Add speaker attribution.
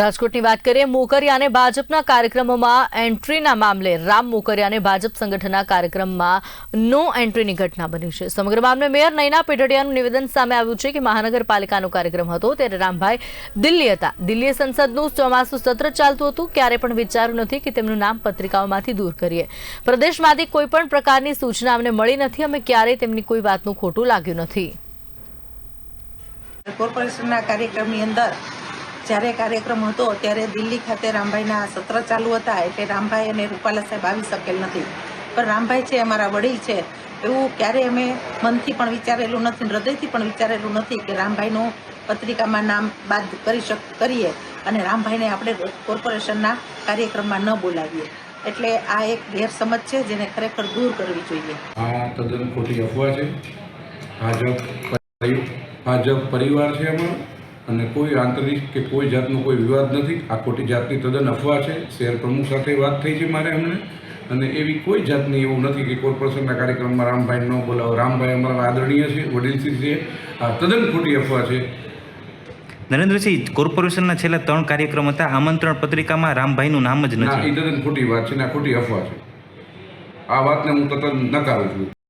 Speaker 1: રાજકોટની વાત કરીએ મોકરિયાને ભાજપના કાર્યક્રમોમાં એન્ટ્રીના મામલે રામ મોકરિયાને ભાજપ સંગઠનના કાર્યક્રમમાં નો એન્ટ્રીની ઘટના બની છે. સમગ્ર મામલે મેયર નૈના પેટડિયાનું નિવેદન સામે આવ્યું છે કે મહાનગરપાલિકાનો કાર્યક્રમ હતો ત્યારે રામભાઈ દિલ્હી હતા. દિલ્હી સંસદનું ચોમાસું સત્ર ચાલતું હતું, ક્યારે પણ વિચાર્યું નથી કે તેમનું નામ પત્રિકાઓમાંથી દૂર કરીએ. પ્રદેશમાંથી કોઈ પણ પ્રકારની સૂચના અમને મળી નથી, અમે ક્યારેય તેમની કોઈ વાતનું ખોટું લાગ્યું નથી.
Speaker 2: કોર્પોરેશનના કાર્યક્રમની અંદર જ્યારે કાર્યક્રમ હતો ત્યારે દિલ્હી ખાતે રામભાઈના સત્ર ચાલુ હતા, એટલે રામભાઈ અને રૂપાલા સાહેબ આવી શકેલ નથી. પણ રામભાઈ છે, અમારા વડીલ છે. એવું ક્યારેય અમે મનથી પણ વિચારેલું નથી હૃદયથી પણ વિચારેલું નથી કે રામભાઈનું પત્રિકામાં નામ બાદ કરી શક, કરીએ અને રામભાઈને આપણે કોર્પોરેશનના કાર્યક્રમમાં ન બોલાવીએ. એટલે આ એક ગેરસમજ છે, જેને ખરેખર દૂર કરવી જોઈએ.
Speaker 3: આ તદ્દન ખોટી અફવા છે. ભાજપ ભાજપ પરિવાર છે અમારો. અને કોઈ આંતરિક કે કોઈ જાતનો કોઈ વિવાદ નથી. આ ખોટી જાતની તદ્દન અફવા છે. શહેર પ્રમુખ સાથે વાત થઈ છે મારે હમણે. અને એવી કોઈ જાતની એવું નથી કે કોર્પોરેશનના કાર્યક્રમમાં રામભાઈ ન બોલાવો. રામભાઈ અમારા આદરણીય છે વડીલશ્રી છે. આ તદ્દન ખોટી અફવા છે.
Speaker 4: નરેન્દ્રસિંહ કોર્પોરેશનના છેલ્લા ત્રણ કાર્યક્રમ હતા. આમંત્રણ પત્રિકામાં રામભાઈનું નામ જ નથી.
Speaker 3: એ તદ્દન ખોટી વાત છે ને આ ખોટી અફવા છે. આ વાતને હું તદ્દન નકારું છું.